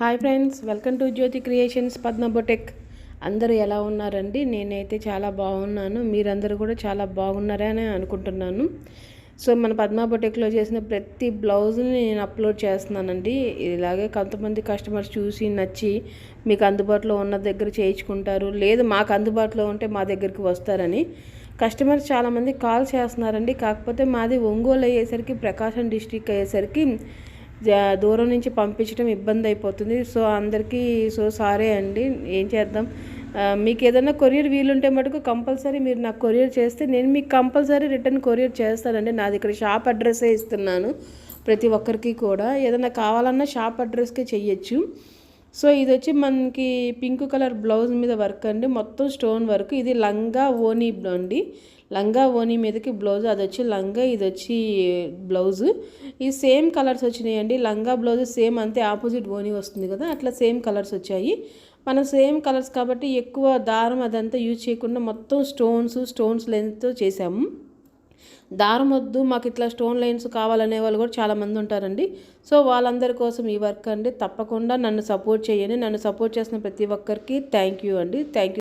Hi friends welcome to Jyothi creations పద్మబొటెక్ అందరూ ఎలా ఉన్నారండి? నేనైతే చాలా బాగున్నాను. మీరందరూ కూడా చాలా బాగున్నారని అనుకుంటున్నాను. సో మన పద్మ బొటెక్లో చేసిన ప్రతి బ్లౌజ్ని నేను అప్లోడ్ చేస్తున్నానండి. ఇలాగే కొంతమంది కస్టమర్స్ చూసి నచ్చి మీకు అందుబాటులో ఉన్న దగ్గర చేయించుకుంటారు. లేదు మాకు అందుబాటులో ఉంటే మా దగ్గరికి వస్తారని. కస్టమర్స్ చాలామంది కాల్ చేస్తున్నారండి. కాకపోతే మాది ఒంగోలు అయ్యేసరికి ప్రకాశం డిస్ట్రిక్ట్ అయ్యేసరికి దూరం నుంచి పంపించడం ఇబ్బంది అయిపోతుంది సో అందరికీ సో సారీ అండి. ఏం చేద్దాం? మీకు ఏదైనా కొరియర్ వీలుంటే మటుకు కంపల్సరీ మీరు నాకు కొరియర్ చేస్తే నేను మీకు కంపల్సరీ రిటర్న్ కొరియర్ చేస్తానండి. నాది ఇక్కడ షాప్ అడ్రస్సే ఇస్తున్నాను ప్రతి ఒక్కరికి కూడా. ఏదైనా కావాలన్నా షాప్ అడ్రస్కే చెయ్యొచ్చు. సో ఇది వచ్చి మనకి పింక్ కలర్ బ్లౌజ్ మీద వర్క్ అండి. మొత్తం స్టోన్ వర్క్. ఇది లంగా ఓనీ అండి. లంగా ఓనీ మీదకి బ్లౌజ్ అది వచ్చి లంగా ఇది వచ్చి బ్లౌజ్. ఈ సేమ్ కలర్స్ వచ్చినాయండి. లంగా బ్లౌజ్ సేమ్ అంతే ఆపోజిట్ ఓనీ వస్తుంది కదా అట్లా సేమ్ కలర్స్ వచ్చాయి. మనం సేమ్ కలర్స్ కాబట్టి ఎక్కువ దారం అదంతా యూజ్ చేయకుండా మొత్తం స్టోన్స్ స్టోన్స్ లెంత్తో చేసాము దారం వద్దు మాకు ఇట్లా స్టోన్ లైన్స్ కావాలనే వాళ్ళు కూడా చాలామంది ఉంటారండి. సో వాళ్ళందరి కోసం ఈ వర్క్ అండి. తప్పకుండా నన్ను సపోర్ట్ చేయండి. నన్ను సపోర్ట్ చేసిన ప్రతి ఒక్కరికి థ్యాంక్ యూ అండి. Thank you.